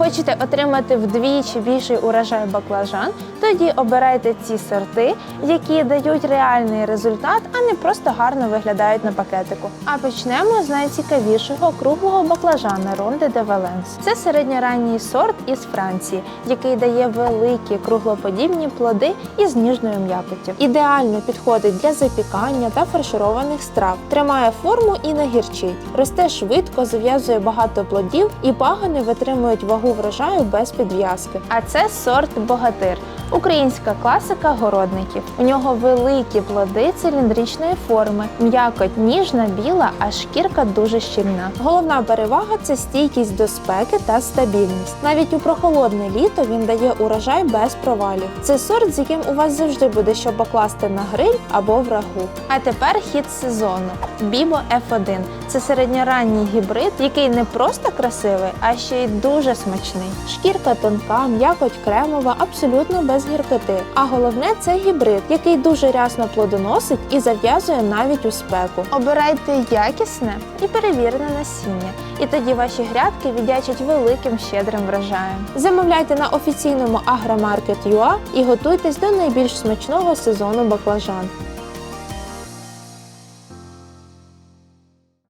Хочете отримати вдвічі більший урожай баклажан? Тоді обирайте ці сорти, які дають реальний результат, а не просто гарно виглядають на пакетику. А почнемо з найцікавішого круглого баклажана Ронде де Валенс. Це середньоранній сорт із Франції, який дає великі круглоподібні плоди із ніжною м'якоттю. Ідеально підходить для запікання та фаршированих страв, тримає форму і не гірчить, росте швидко, зав'язує багато плодів і пагони витримують вагу врожаю без підв'язки. А це сорт богатир. Українська класика городників. У нього великі плоди циліндричної форми, м'якоть ніжна, біла, а шкірка дуже щільна. Головна перевага це стійкість до спеки та стабільність. Навіть у прохолодне літо він дає урожай без провалів. Це сорт, з яким у вас завжди буде що покласти на гриль або в рагу. А тепер хід сезону Бібо F1. Це середньоранній гібрид, який не просто красивий, а ще й дуже смачний. Шкірка тонка, м'якоть кремова, абсолютно без гіркоти. А головне це гібрид, який дуже рясно плодоносить і зав'язує навіть у спеку. Обирайте якісне і перевірене насіння, і тоді ваші грядки віддячать великим щедрим врожаєм. Замовляйте на офіційному Агромаркет.ua і готуйтесь до найбільш смачного сезону баклажан.